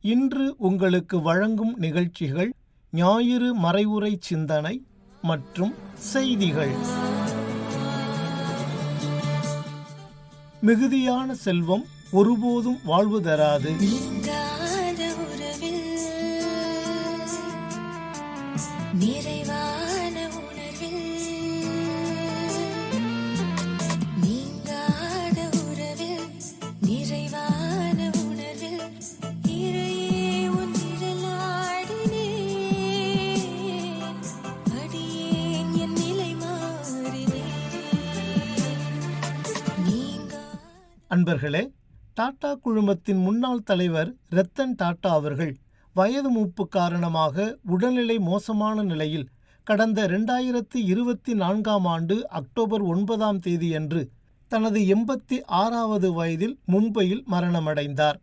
இன்று உங்களுக்கு வழங்கும் நிகழ்ச்சிகள் ஞாயிறு மறைவுரை சிந்தனை மற்றும் செய்திகள். மிகுதியான செல்வம் ஒருபோதும் வாழ்வு தராது. நிறை அன்பர்களே டாடா குழுமத்தின் முன்னாள் தலைவர் ரத்தன் டாடா அவர்கள் வயது மூப்பு காரணமாக உடல்நிலை மோசமான நிலையில் கடந்த ரெண்டாயிரத்தி இருபத்தி நான்காம் ஆண்டு அக்டோபர் ஒன்பதாம் தேதியன்று தனது எண்பத்தி ஆறாவது வயதில் மும்பையில் மரணமடைந்தார்.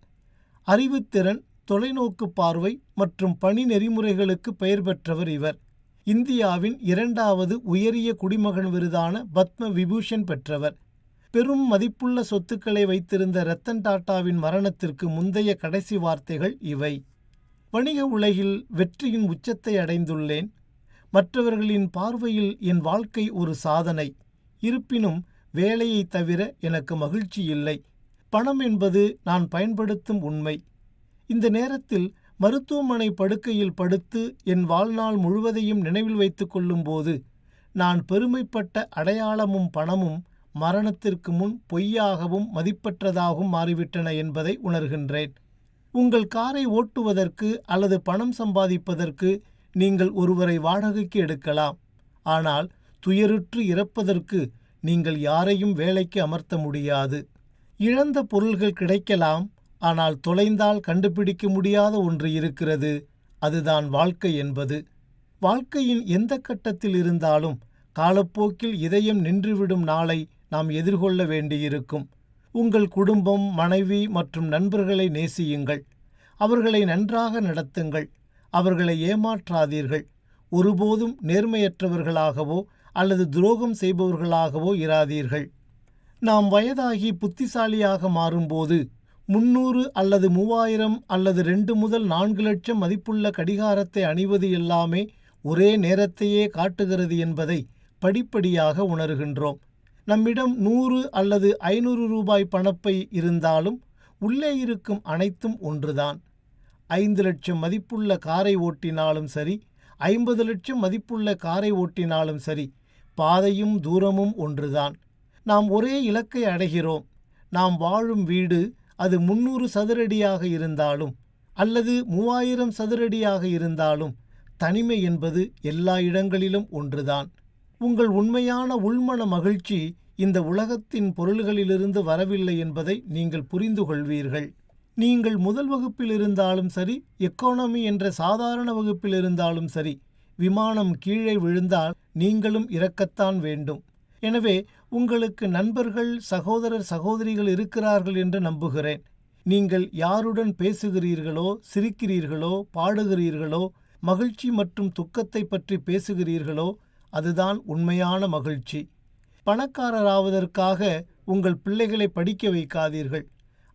அறிவுத்திறன் தொலைநோக்கு பார்வை மற்றும் பணி நெறிமுறைகளுக்கு பெயர் பெற்றவர் இவர். இந்தியாவின் இரண்டாவது உயரிய குடிமகன் விருதான பத்ம விபூஷன் பெற்றவர். பெரும் மதிப்புள்ள சொத்துக்களை வைத்திருந்த ரத்தன் டாட்டாவின் மரணத்திற்கு முந்தைய கடைசி வார்த்தைகள் இவை. வணிக உலகில் வெற்றியின் உச்சத்தை அடைந்துள்ளேன். மற்றவர்களின் பார்வையில் என் வாழ்க்கை ஒரு சாதனை. இருப்பினும் வேலையை தவிர எனக்கு மகிழ்ச்சி இல்லை. பணம் என்பது நான் பயன்படுத்தும் உண்மை. இந்த நேரத்தில் மருத்துவமனை படுக்கையில் படுத்து என் வாழ்நாள் முழுவதையும் நினைவில் வைத்துக் கொள்ளும்போது நான் பெருமைப்பட்ட அடையாளமும் பணமும் மரணத்திற்கு முன் பொய்யாகவும் மதிப்பற்றதாகவும் மாறிவிட்டன என்பதை உணர்கின்றேன். உங்கள் காரை ஓட்டுவதற்கு அல்லது பணம் சம்பாதிப்பதற்கு நீங்கள் ஒருவரை வாடகைக்கு எடுக்கலாம். ஆனால் துயருற்று இறப்பதற்கு நீங்கள் யாரையும் வேலைக்கு அமர்த்த முடியாது. இழந்த பொருள்கள் கிடைக்கலாம் ஆனால் தொலைந்தால் கண்டுபிடிக்க முடியாத ஒன்று இருக்கிறது. அதுதான் வாழ்க்கை என்பது. வாழ்க்கையின் எந்த கட்டத்தில் இருந்தாலும் காலப்போக்கில் இதயம் நின்றுவிடும் நாளை நாம் எதிர்கொள்ள வேண்டியிருக்கும். உங்கள் குடும்பம் மனைவி மற்றும் நண்பர்களை நேசியுங்கள். அவர்களை நன்றாக நடத்துங்கள். அவர்களை ஏமாற்றாதீர்கள். ஒருபோதும் நேர்மையற்றவர்களாகவோ அல்லது துரோகம் செய்பவர்களாகவோ இராதீர்கள். நாம் வயதாகி புத்திசாலியாக மாறும்போது முன்னூறு அல்லது மூவாயிரம் அல்லது ரெண்டு முதல் நான்கு லட்சம் மதிப்புள்ள கடிகாரத்தை அணிவது எல்லாமே ஒரே நேரத்தையே காட்டுகிறது என்பதை படிப்படியாக உணர்கின்றோம். நம்மிடம் நூறு அல்லது ஐநூறு ரூபாய் பணப்பை இருந்தாலும் உள்ளே இருக்கும் அனைத்தும் ஒன்றுதான். ஐந்து லட்சம் மதிப்புள்ள காரை ஓட்டினாலும் சரி ஐம்பது லட்சம் மதிப்புள்ள காரை ஓட்டினாலும் சரி பாதையும் தூரமும் ஒன்றுதான். நாம் ஒரே இலக்கை அடைகிறோம். நாம் வாழும் வீடு அது முன்னூறு சதுரடியாக இருந்தாலும் அல்லது மூவாயிரம் சதுரடியாக இருந்தாலும் தனிமை என்பது எல்லா இடங்களிலும் ஒன்றுதான். உங்கள் உண்மையான உள்மன மகிழ்ச்சி இந்த உலகத்தின் பொருள்களிலிருந்து வரவில்லை என்பதை நீங்கள் புரிந்து கொள்வீர்கள். நீங்கள் முதல் வகுப்பில் இருந்தாலும் சரி எக்கானமி என்ற சாதாரண வகுப்பில் இருந்தாலும் சரி விமானம் கீழே விழுந்தால் நீங்களும் இறக்கத்தான் வேண்டும். எனவே உங்களுக்கு நண்பர்கள் சகோதரர் சகோதரிகள் இருக்கிறார்கள் என்று நம்புகிறேன். நீங்கள் யாருடன் பேசுகிறீர்களோ சிரிக்கிறீர்களோ பாடுகிறீர்களோ மகிழ்ச்சி மற்றும் துக்கத்தை பற்றி பேசுகிறீர்களோ அதுதான் உண்மையான மகிழ்ச்சி. பணக்காரராவதற்காக உங்கள் பிள்ளைகளை படிக்க வைக்காதீர்கள்.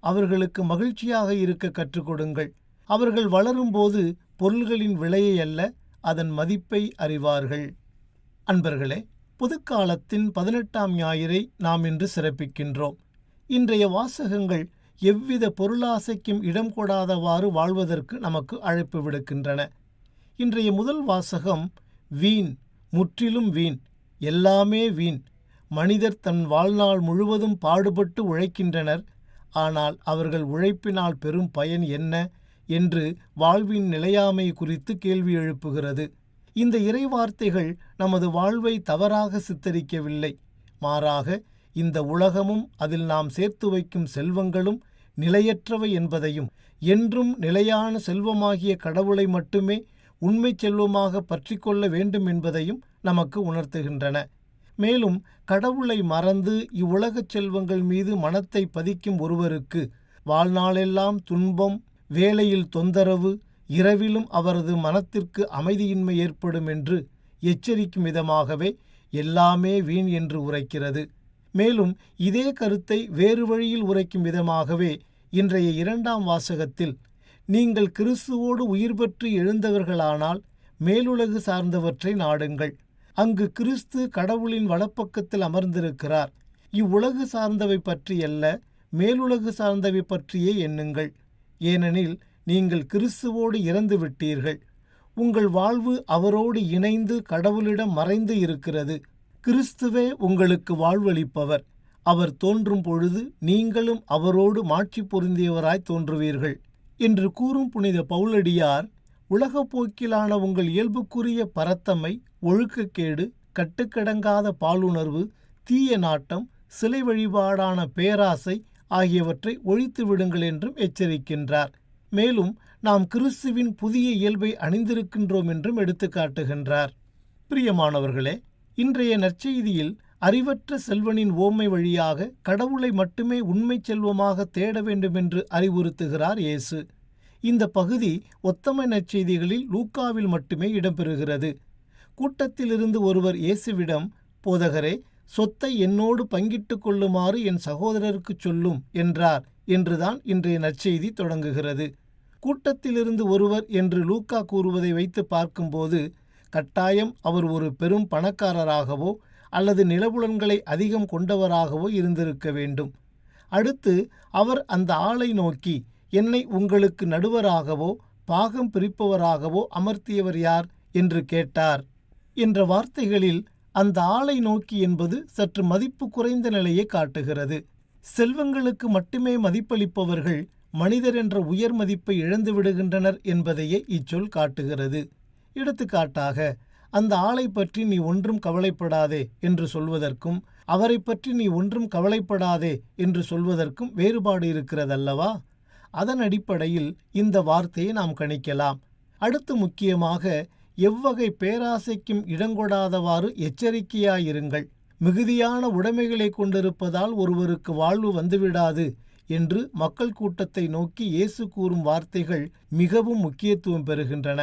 அவர்களுக்கு மகிழ்ச்சியாக இருக்க கற்றுக்கொடுங்கள் அவர்கள் வளரும்போது பொருள்களின் விலையை அல்ல அதன் மதிப்பை அறிவார்கள். அன்பர்களே புதுக்காலத்தின் பதினெட்டாம் ஞாயிறை நாம் இன்று சிறப்பிக்கின்றோம். இன்றைய வாசகங்கள் எவ்வித பொருளாசைக்கும் இடம் கொடாதவாறு வாழ்வதற்கு நமக்கு அழைப்பு விடுக்கின்றன. இன்றைய முதல் வாசகம் வீண் முற்றிலும் வீண் எல்லாமே வீண். மனிதர் தன் வாழ்நாள் முழுவதும் பாடுபட்டு உழைக்கின்றனர். ஆனால் அவர்கள் உழைப்பினால் பெறும் பயன் என்ன என்று வாழ்வின் நிலையாமை குறித்து கேள்வி எழுப்புகிறது. இந்த இறைவார்த்தைகள் நமது வாழ்வை தவறாக சித்தரிக்கவில்லை. மாறாக இந்த உலகமும் அதில் நாம் சேர்த்து வைக்கும் செல்வங்களும் நிலையற்றவை என்பதையும் என்றும் நிலையான செல்வமாகிய கடவுளை மட்டுமே உண்மை செல்வமாக பற்றி கொள்ள வேண்டும் என்பதையும் நமக்கு உணர்த்துகின்றன. மேலும் கடவுளை மறந்து இவ்வுலகச் செல்வங்கள் மீது மனத்தை பதிக்கும் ஒருவருக்கு வாழ்நாளெல்லாம் துன்பம் வேலையில் தொந்தரவு இரவிலும் அவரது மனத்திற்கு அமைதியின்மை ஏற்படும் என்று எச்சரிக்கும் விதமாகவே எல்லாமே வீண் என்று உரைக்கிறது. மேலும் இதே கருத்தை வேறு வழியில் உரைக்கும் விதமாகவே இன்றைய இரண்டாம் வாசகத்தில் நீங்கள் கிறிஸ்துவோடு உயிர் பெற்று எழுந்தவர்களானால் மேலுலகு சார்ந்தவற்றை நாடுங்கள். அங்கு கிறிஸ்து கடவுளின் வலப்பக்கத்தில் அமர்ந்திருக்கிறார். இவ்வுலகு சார்ந்தவை பற்றியல்ல மேலுலகு சார்ந்தவை பற்றியே எண்ணுங்கள். ஏனெனில் நீங்கள் கிறிஸ்துவோடு இறந்து விட்டீர்கள். உங்கள் வாழ்வு அவரோடு இணைந்து கடவுளிடம் மறைந்து இருக்கிறது. கிறிஸ்துவே உங்களுக்கு வாழ்வளிப்பவர். அவர் தோன்றும் பொழுது நீங்களும் அவரோடு மாட்சி பொருந்தியவராய் தோன்றுவீர்கள். என்று கூறும் புனித பவுலடியார் உலகப் போக்கிலான உங்கள் இயல்புக்குரிய பரத்தமை ஒழுக்கக்கேடு கட்டுக்கடங்காத பாலுணர்வு தீய நாட்டம் சிலை வழிபாடான பேராசை ஆகியவற்றை ஒழித்து விடுங்கள் என்றும் எச்சரிக்கின்றார். மேலும் நாம் கிறிஸ்துவின் புதிய இயல்பை அணிந்திருக்கின்றோம் என்றும் எடுத்துக்காட்டுகின்றார். பிரியமானவர்களே இன்றைய நற்செய்தியில் அறிவற்ற செல்வனின் ஓமை வழியாக கடவுளை மட்டுமே உண்மை செல்வமாக தேட வேண்டும் என்று அறிவுறுத்துகிறார் இயேசு. இந்த பகுதி ஒத்தமை நற்செய்திகளில் லூக்காவில் மட்டுமே இடம்பெறுகிறது. கூட்டத்திலிருந்து ஒருவர் இயேசுவிடம் போதகரே சொத்தை என்னோடு பங்கிட்டு கொள்ளுமாறு என் சகோதரருக்கு சொல்லும் என்றார் என்றுதான் இன்றைய நற்செய்தி தொடங்குகிறது. கூட்டத்திலிருந்து ஒருவர் என்று லூக்கா கூறுவதை வைத்து பார்க்கும்போது கட்டாயம் அவர் ஒரு பெரும் பணக்காரராகவோ அல்லது நிலபுலன்களை அதிகம் கொண்டவராகவோ இருந்திருக்க வேண்டும். அடுத்து அவர் அந்த ஆளை நோக்கி என்னை உங்களுக்கு நடுவராகவோ பாகம் பிரிப்பவராகவோ அமர்த்தியவர் யார்? என்று கேட்டார். என்ற வார்த்தைகளில் அந்த ஆளை நோக்கி என்பது சற்று மதிப்பு குறைந்த நிலையை காட்டுகிறது. செல்வங்களுக்கு மட்டுமே மதிப்பளிப்பவர்கள் மனிதர் என்ற உயர் மதிப்பை இழந்து விடுகின்றனர் என்பதையே இச்சொல் காட்டுகிறது. எடுத்துக்காட்டாக அந்த ஆளை பற்றி நீ ஒன்றும் கவலைப்படாதே என்று சொல்வதற்கும் அவரை பற்றி நீ ஒன்றும் கவலைப்படாதே என்று சொல்வதற்கும் வேறுபாடு இருக்கிறதல்லவா? அதன் அடிப்படையில் இந்த வார்த்தையை நாம் கணிக்கலாம். அடுத்து முக்கியமாக எவ்வகை பேராசைக்கும் இடங்கொடாதவாறு எச்சரிக்கையாயிருங்கள். மிகுதியான உடைமைகளை கொண்டிருப்பதால் ஒருவருக்கு வாழ்வு வந்துவிடாது என்று மக்கள் கூட்டத்தை நோக்கி இயேசு கூறும் வார்த்தைகள் மிகவும் முக்கியத்துவம் பெறுகின்றன.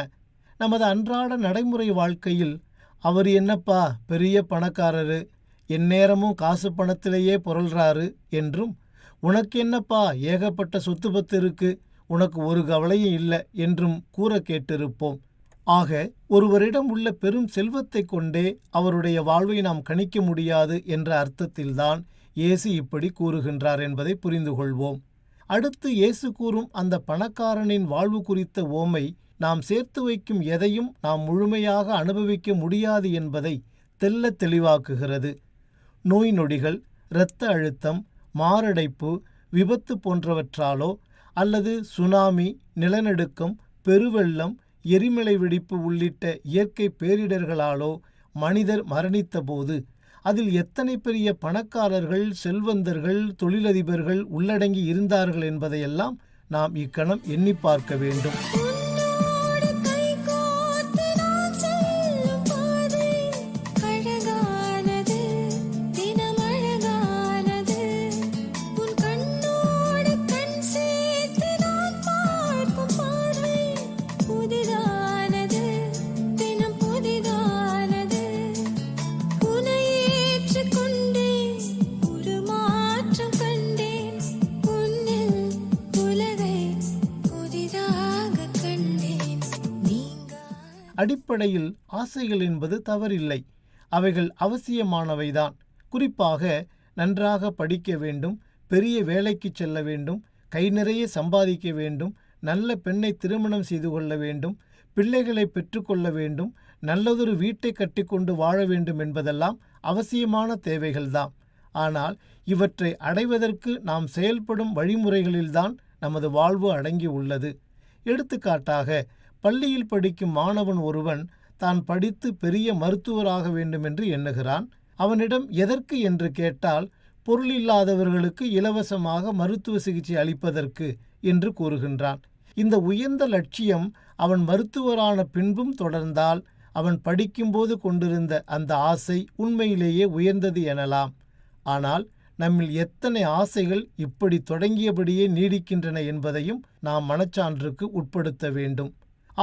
நமது அன்றாட நடைமுறை வாழ்க்கையில் அவர் என்னப்பா பெரிய பணக்காரரு எந்நேரமும் காசு பணத்திலேயே புரள்றாரு என்றும் உனக்கு என்னப்பா ஏகப்பட்ட சொத்து பத்து இருக்கு உனக்கு ஒரு கவலையும் இல்லை என்றும் கூற கேட்டிருப்போம். ஆக ஒருவரிடம் உள்ள பெரும் செல்வத்தை கொண்டே அவருடைய வாழ்வை நாம் கணிக்க முடியாது என்ற அர்த்தத்தில்தான் இயேசு இப்படி கூறுகின்றார் என்பதை புரிந்து கொள்வோம் அடுத்து இயேசு கூறும் அந்த பணக்காரனின் வாழ்வு குறித்த ஓமை நாம் சேர்த்து வைக்கும் எதையும் நாம் முழுமையாக அனுபவிக்க முடியாது என்பதை தெல்ல தெளிவாக்குகிறது. நோய் நொடிகள் இரத்த அழுத்தம் மாரடைப்பு விபத்து போன்றவற்றாலோ அல்லது சுனாமி நிலநடுக்கம் பெருவெள்ளம் எரிமலை வெடிப்பு உள்ளிட்ட இயற்கை பேரிடர்களாலோ மனிதர் மரணித்தபோது அதில் எத்தனை பெரிய பணக்காரர்கள் செல்வந்தர்கள் தொழிலதிபர்கள் உள்ளடங்கி இருந்தார்கள் என்பதையெல்லாம் நாம் இக்கணம் எண்ணி பார்க்க வேண்டும். அடிப்படையில் ஆசைகள் என்பது தவறில்லை. அவைகள் அவசியமானவைதான். குறிப்பாக நன்றாக படிக்க வேண்டும் பெரிய வேலைக்கு செல்ல வேண்டும் கை நிறைய சம்பாதிக்க வேண்டும் நல்ல பெண்ணை திருமணம் செய்து கொள்ள வேண்டும் பிள்ளைகளை பெற்றுக்கொள்ள வேண்டும் நல்லதொரு வீட்டை கட்டிக்கொண்டு வாழ வேண்டும் என்பதெல்லாம் அவசியமான தேவைகள்தான். ஆனால் இவற்றை அடைவதற்கு நாம் செயல்படும் வழிமுறைகளில்தான் நமது வாழ்வு அடங்கி உள்ளது. எடுத்துக்காட்டாக பள்ளியில் படிக்கும் மாணவன் ஒருவன் தான் படித்து பெரிய மருத்துவராக வேண்டும் என்று எண்ணுகிறான். அவனிடம் எதற்கு? என்று கேட்டால் பொருள் இல்லாதவர்களுக்கு இலவசமாக மருத்துவ சிகிச்சை அளிப்பதற்கு என்று கூறுகின்றான். இந்த உயர்ந்த லட்சியம் அவன் மருத்துவரான பின்பும் தொடர்ந்தால் அவன் படிக்கும்போது கொண்டிருந்த அந்த ஆசை உண்மையிலேயே உயர்ந்தது எனலாம். ஆனால் நம்மில் எத்தனை ஆசைகள் இப்படி தொடங்கியபடியே நீடிக்கின்றன என்பதையும் நாம் மனச்சான்றுக்கு உட்படுத்த வேண்டும்.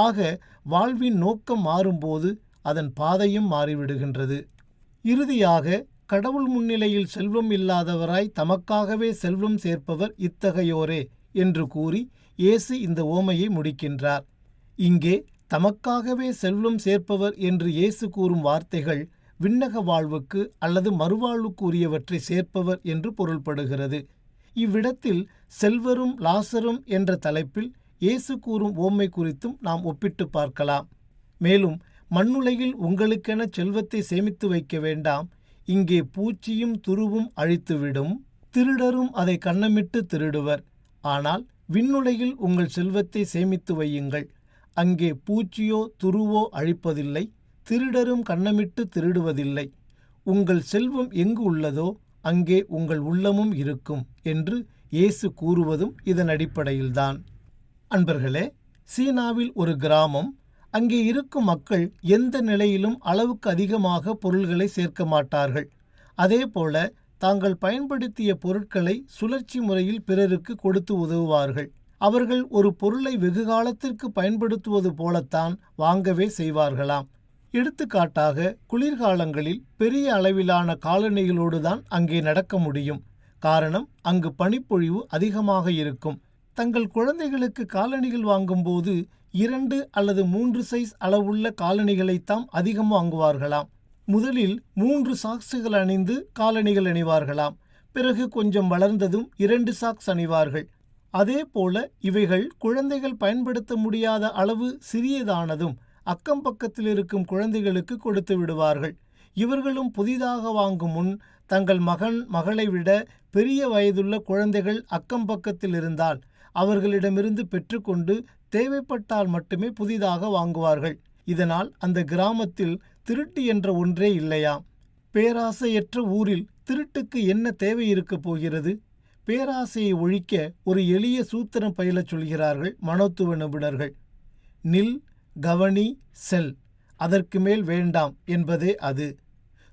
ஆக வாழ்வின் நோக்கம் மாறும்போது அதன் பாதையும் மாறிவிடுகின்றது. இறுதியாக கடவுள் முன்னிலையில் செல்வம் இல்லாதவராய் தமக்காகவே செல்வம் சேர்ப்பவர் இத்தகையோரே என்று கூறி இயேசு இந்த ஓமையை முடிக்கின்றார். இங்கே தமக்காகவே செல்வம் சேர்ப்பவர் என்று இயேசு கூறும் வார்த்தைகள் விண்ணக வாழ்வுக்கு அல்லது மறுவாழ்வுக்குரியவற்றை சேர்ப்பவர் என்று பொருள்படுகிறது. இவ்விடத்தில் செல்வரும் லாசரும் என்ற தலைப்பில் இயேசு கூறும் ஓமை குறித்தும் நாம் ஒப்பிட்டு பார்க்கலாம். மேலும் மண்ணுலகில் உங்களுக்கென செல்வத்தை சேமித்து வைக்க வேண்டாம். இங்கே பூச்சியும் துருவும் அழித்துவிடும். திருடரும் அதை கண்ணமிட்டு திருடுவர். ஆனால் விண்ணுலகில் உங்கள் செல்வத்தை சேமித்து வையுங்கள். அங்கே பூச்சியோ துருவோ அழிப்பதில்லை திருடரும் கண்ணமிட்டு திருடுவதில்லை. உங்கள் செல்வம் எங்கு உள்ளதோ அங்கே உங்கள் உள்ளமும் இருக்கும் என்று இயேசு கூறுவதும் இதன் அடிப்படையில்தான். அன்பர்களே சீனாவில் ஒரு கிராமம் அங்கே இருக்கும் மக்கள் எந்த நிலையிலும் அளவுக்கு அதிகமாக பொருள்களை சேர்க்க மாட்டார்கள். அதேபோல தாங்கள் பயன்படுத்திய பொருட்களை சுழற்சி முறையில் பிறருக்கு கொடுத்து உதவுவார்கள். அவர்கள் ஒரு பொருளை வெகு காலத்திற்கு பயன்படுத்துவது போலத்தான் வாங்கவே செய்வார்களாம். எடுத்துக்காட்டாக குளிர்காலங்களில் பெரிய அளவிலான காலணிகளோடு தான் அங்கே நடக்க முடியும். காரணம் அங்கு பனிப்பொழிவு அதிகமாக இருக்கும். தங்கள் குழந்தைகளுக்கு காலணிகள் வாங்கும்போது இரண்டு அல்லது மூன்று சைஸ் அளவுள்ள காலணிகளைத்தாம் அதிகம் வாங்குவார்களாம். முதலில் மூன்று சாக்ஸுகள் அணிந்து காலணிகள் அணிவார்களாம். பிறகு கொஞ்சம் வளர்ந்ததும் இரண்டு சாக்ஸ் அணிவார்கள். அதே போல இவைகள் குழந்தைகள் பயன்படுத்த முடியாத அளவு சிறியதானதும் அக்கம் பக்கத்தில் இருக்கும் குழந்தைகளுக்கு கொடுத்து விடுவார்கள். இவர்களும் புதிதாக வாங்கும் முன் தங்கள் மகன் மகளை விட பெரிய வயதுள்ள குழந்தைகள் அக்கம் பக்கத்தில் இருந்தால் அவர்களிடமிருந்து பெற்றுக்கொண்டு தேவைப்பட்டால் மட்டுமே புதிதாக வாங்குவார்கள். இதனால் அந்த கிராமத்தில் திருட்டு என்ற ஒன்றே இல்லையாம் பேராசையற்ற ஊரில் திருட்டுக்கு என்ன தேவை இருக்கப் போகிறது? பேராசையை ஒழிக்க ஒரு எளிய சூத்திரம் பயிலச் சொல்கிறார்கள் மனோத்துவ நிபுணர்கள். நில் கவனி செல். அதற்கு மேல் வேண்டாம் என்பதே அது.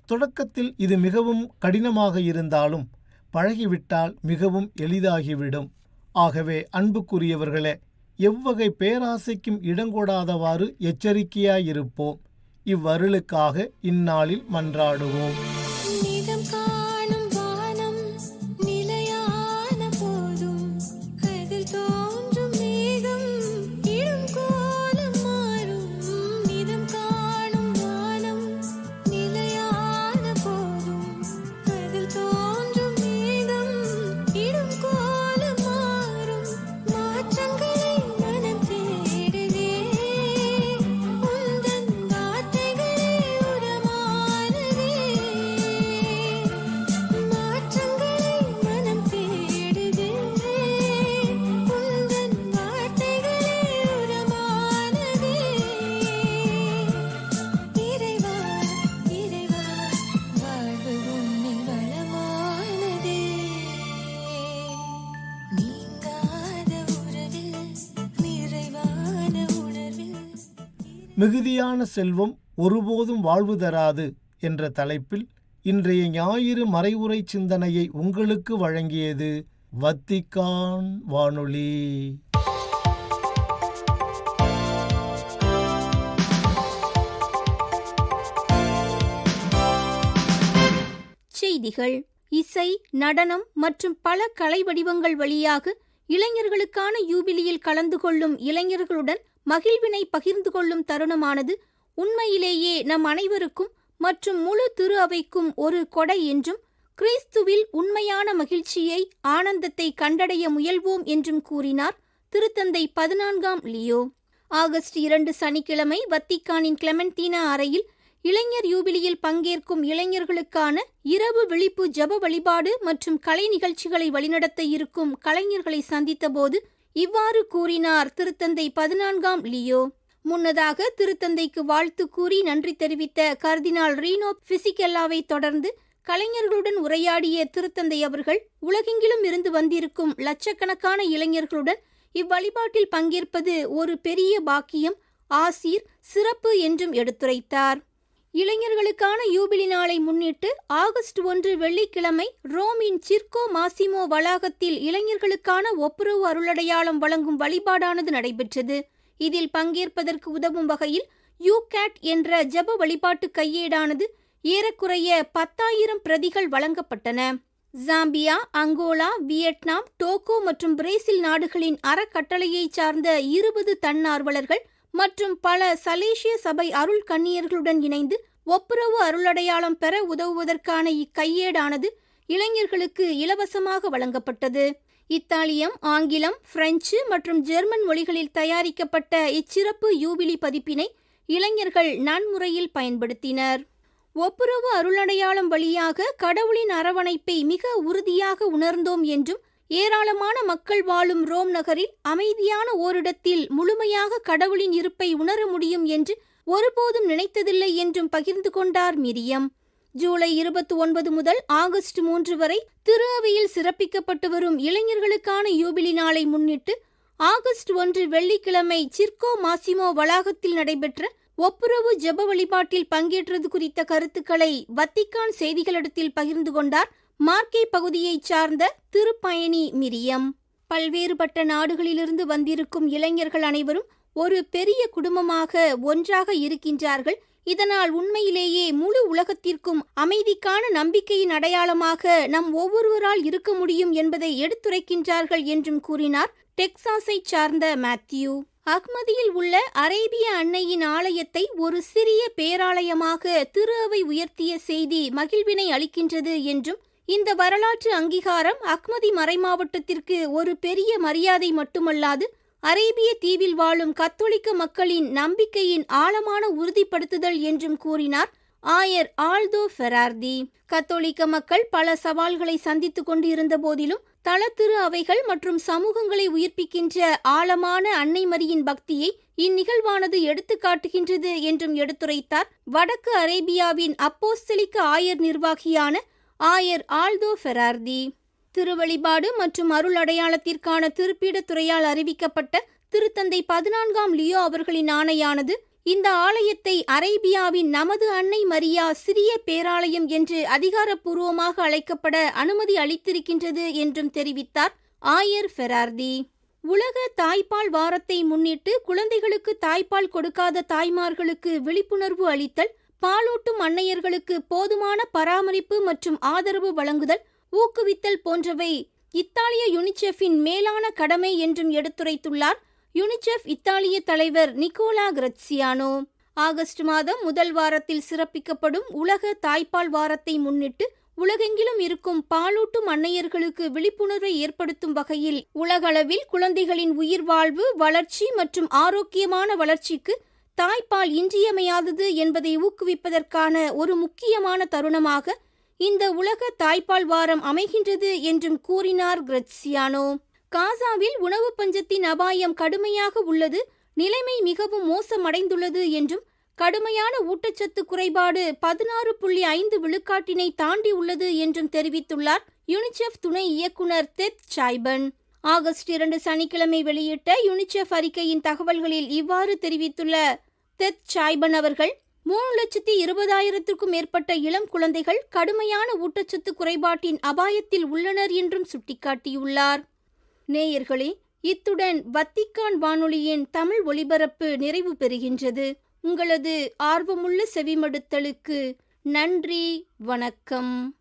தொடக்கத்தில் இது மிகவும் கடினமாக இருந்தாலும் பழகிவிட்டால் மிகவும் எளிதாகிவிடும். ஆகவே அன்புக்குரியவர்களே எவ்வகை பேராசைக்கும் இடங்கொடாதவாறு எச்சரிக்கையாயிருப்போம். இவ்வருளுக்காக இந்நாளில் மன்றாடுவோம். மிகுதியான செல்வம் ஒருபோதும் வாழ்வு தராது என்ற தலைப்பில் இன்றைய ஞாயிறு மறைவுரை சிந்தனையை உங்களுக்கு வழங்கியது வத்திக்கான் வானொலி. செய்திகள். இசை நடனம் மற்றும் பல கலை வடிவங்கள் வழியாக இளைஞர்களுக்கான யூபிலியில் கலந்து கொள்ளும் இளைஞர்களுடன் மகிழ்வினை பகிர்ந்து கொள்ளும் தருணமானது உண்மையிலேயே நம் அனைவருக்கும் மற்றும் முழு திரு அவைக்கும் ஒரு கொடை என்றும் கிறிஸ்துவில் உண்மையான மகிழ்ச்சியை ஆனந்தத்தை கண்டடைய முயல்வோம் என்றும் கூறினார் திருத்தந்தை பதினான்காம் லியோ. ஆகஸ்ட் இரண்டு சனிக்கிழமை வத்திக்கானின் கிளெமென்டீனா அறையில் இளைஞர் யூபிலியில் பங்கேற்கும் இளைஞர்களுக்கான இரவு விழிப்பு ஜப வழிபாடு மற்றும் கலை நிகழ்ச்சிகளை வழிநடத்த இருக்கும் கலைஞர்களை சந்தித்தபோது இவ்வாறு கூறினார் திருத்தந்தை பதினான்காம் லியோ. முன்னதாக திருத்தந்தைக்கு வாழ்த்து கூறி நன்றி தெரிவித்த கர்தினால் ரீனோ பிசிகெல்லாவை தொடர்ந்து கலைஞர்களுடன் உரையாடிய திருத்தந்தை அவர்கள் உலகெங்கிலும் இருந்து வந்திருக்கும் லட்சக்கணக்கான இளைஞர்களுடன் இவ்வழிபாட்டில் பங்கேற்பது ஒரு பெரிய பாக்கியம் ஆசீர் சிறப்பு என்றும் எடுத்துரைத்தார். இளைஞர்களுக்கான யூபிலி நாளை முன்னிட்டு ஆகஸ்ட் ஒன்று வெள்ளிக்கிழமை ரோமின் சிர்கோ மாசிமோ வளாகத்தில் இளைஞர்களுக்கான ஒப்புரவு அருளடையாளம் வழங்கும் வழிபாடானது நடைபெற்றது. இதில் பங்கேற்பதற்கு உதவும் வகையில் யூகேட் என்ற ஜெப வழிபாட்டு கையேடானது ஏறக்குறைய பத்தாயிரம் பிரதிகள் வழங்கப்பட்டன. ஜாம்பியா அங்கோலா வியட்நாம் டோகோ மற்றும் பிரேசில் நாடுகளின் அறக்கட்டளையைச் சார்ந்த இருபது தன்னார்வலர்கள் மற்றும் பல சலேசிய சபை அருள் கண்ணியர்களுடன் இணைந்து ஒப்புரவு அருளடையாளம் பெற உதவுவதற்கான இக்கையேடானது இளைஞர்களுக்கு இலவசமாக வழங்கப்பட்டது. இத்தாலியம் ஆங்கிலம் பிரெஞ்சு மற்றும் ஜெர்மன் மொழிகளில் தயாரிக்கப்பட்ட இச்சிறப்பு யூபிலி பதிப்பினை இளைஞர்கள் நன்முறையில் பயன்படுத்தினர். ஒப்புரவு அருளடையாளம் வழியாக கடவுளின் அரவணைப்பை மிக உறுதியாக உணர்ந்தோம் என்றும் ஏராளமான மக்கள் வாழும் ரோம் நகரில் அமைதியான ஓரிடத்தில் முழுமையாக கடவுளின் இருப்பை உணர முடியும் என்று ஒருபோதும் நினைத்ததில்லை என்றும் பகிர்ந்து கொண்டார் மிரியம். ஜூலை இருபத்தி ஒன்பது முதல் ஆகஸ்ட் மூன்று வரை திரு அவையில் சிறப்பிக்கப்பட்டு வரும் இளைஞர்களுக்கான யூபிலி நாளை முன்னிட்டு ஆகஸ்ட் ஒன்று வெள்ளிக்கிழமை சிர்கோ மாசிமோ வளாகத்தில் நடைபெற்ற ஒப்புரவு ஜெப வழிபாட்டில் பங்கேற்றது குறித்த கருத்துக்களை வத்திக்கான் செய்திகளிடத்தில் பகிர்ந்து கொண்டார் மார்க்கே பகுதியைச் சார்ந்த திருப்பயணி மிரியம். பல்வேறுபட்ட நாடுகளிலிருந்து வந்திருக்கும் இளைஞர்கள் அனைவரும் ஒரு பெரிய குடும்பமாக ஒன்றாக இருக்கின்றார்கள். இதனால் உண்மையிலேயே முழு உலகத்திற்கும் அமைதிக்கான நம்பிக்கையின் அடையாளமாக நம் ஒவ்வொருவரால் இருக்க முடியும் என்பதை எடுத்துரைக்கின்றார்கள் என்றும் கூறினார் டெக்சாஸை சார்ந்த மேத்யூ. அஹ்மதியில் உள்ள அரேபிய அன்னையின் ஆலயத்தை ஒரு சிறிய பேராலயமாக திரு அவை உயர்த்திய செய்தி மகிழ்வினை அளிக்கின்றது என்றும் இந்த வரலாற்று அங்கீகாரம் அக்மதி மறைமாவட்டத்திற்கு ஒரு பெரிய மரியாதை மட்டுமல்லாது அரேபிய தீவில் வாழும் கத்தோலிக்க மக்களின் நம்பிக்கையின் ஆழமான உறுதிப்படுத்துதல் என்றும் கூறினார் ஆயர் ஆல்தோ ஃபெரார்தி. கத்தோலிக்க மக்கள் பல சவால்களை சந்தித்துக் கொண்டிருந்த போதிலும் தளத்திரு அவைகள் மற்றும் சமூகங்களை உயிர்ப்பிக்கின்ற ஆழமான அன்னை மரியின் பக்தியை இந்நிகழ்வானது எடுத்து காட்டுகின்றது என்றும் எடுத்துரைத்தார். வடக்கு அரேபியாவின் அப்போஸ்தலிக்க ஆயர் நிர்வாகியான ஆயர் ஆல்தோ ஃபெரார்தி. திருவழிபாடு மற்றும் அருள் அடையாளத்திற்கான திருப்பீடத் துறையால் அறிவிக்கப்பட்ட திருத்தந்தை பதினான்காம் லியோ அவர்களின் ஆணையானது இந்த ஆலயத்தை அரேபியாவின் நமது அன்னை மரியா சிறிய பேராலயம் என்று அதிகாரப்பூர்வமாக அழைக்கப்பட அனுமதி அளித்திருக்கின்றது என்றும் தெரிவித்தார் ஆயர் ஃபெரார்தி. உலக தாய்ப்பால் வாரத்தை முன்னிட்டு குழந்தைகளுக்கு தாய்ப்பால் கொடுக்காத தாய்மார்களுக்கு விழிப்புணர்வு அளித்தல் பாலூட்டும் அன்னையர்களுக்கு போதுமான பராமரிப்பு மற்றும் ஆதரவு வழங்குதல் ஊக்குவித்தல் போன்றவை இத்தாலிய யுனிசெஃபின் மேலான கடமை என்றும் எடுத்துரைத்துள்ளார். யுனிசெஃப் இத்தாலிய தலைவர் நிக்கோலா கிரட்சியானோ ஆகஸ்ட் மாதம் முதல் வாரத்தில் சிறப்பிக்கப்படும் உலக தாய்ப்பால் வாரத்தை முன்னிட்டு உலகெங்கிலும் இருக்கும் பாலூட்டும் அன்னையர்களுக்கு விழிப்புணர்வை ஏற்படுத்தும் வகையில் உலகளவில் குழந்தைகளின் உயிர் வாழ்வு வளர்ச்சி மற்றும் ஆரோக்கியமான வளர்ச்சிக்கு தாய்ப்பால் இன்றியமையாதது என்பதை ஊக்குவிப்பதற்கான ஒரு முக்கியமான தருணமாக இந்த உலக தாய்ப்பால் வாரம் அமைகின்றது என்றும் கூறினார் கிரெட்சியானோ காசாவில் உணவு பஞ்சத்தின் அபாயம் கடுமையாக உள்ளது நிலைமை மிகவும் மோசமடைந்துள்ளது என்றும் கடுமையான ஊட்டச்சத்து குறைபாடு பதினாறு புள்ளி ஐந்து விழுக்காட்டினை தாண்டி உள்ளது என்றும் தெரிவித்துள்ளார் யுனிசெஃப் துணை இயக்குனர் தெத் சாய்பன். ஆகஸ்ட் இரண்டு சனிக்கிழமை வெளியிட்ட யுனிசெஃப் அறிக்கையின் தகவல்களில் இவ்வாறு தெரிவித்துள்ள தெத் சாய்பன் அவர்கள் மூணு லட்சத்தி இருபதாயிரத்திற்கும் மேற்பட்ட இளம் குழந்தைகள் கடுமையான ஊட்டச்சத்து குறைபாட்டின் அபாயத்தில் உள்ளனர் என்றும் சுட்டிக்காட்டியுள்ளார். நேயர்களே இத்துடன் வத்திக்கான் வானொலியின் தமிழ் ஒலிபரப்பு நிறைவு பெறுகின்றது. உங்களது ஆர்வமுள்ள செவிமடுத்தலுக்கு நன்றி வணக்கம்.